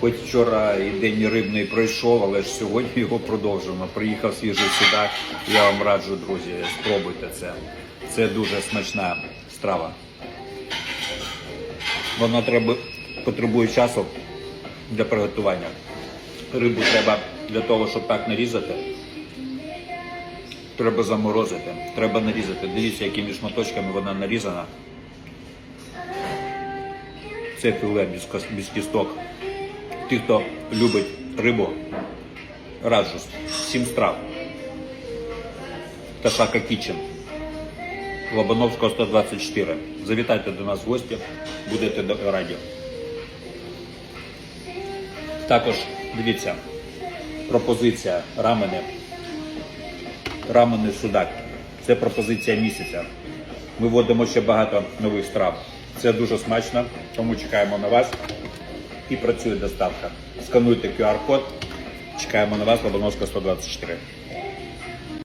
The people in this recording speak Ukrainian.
Хоч вчора і день рибний пройшов, але ж сьогодні його продовжуємо. Приїхав свіжий судак. Я вам раджу, друзі, спробуйте це. Це дуже смачна страва. Вона треба, потребує часу для приготування. Рибу треба для того, щоб так нарізати. Треба заморозити, треба нарізати. Дивіться, якими шматочками вона нарізана. Це філе без, кісток. Ті, хто любить рибу, раджу. Сім страв. Ташака Кічен. Лобановського 124. Завітайте до нас в гості, будете раді. Також дивіться, пропозиція рамени. Рамени судак. Це пропозиція місяця. Ми вводимо ще багато нових страв. Це дуже смачно, тому чекаємо на вас і працює доставка. Скануйте QR-код. Чекаємо на вас, Лобановська 124.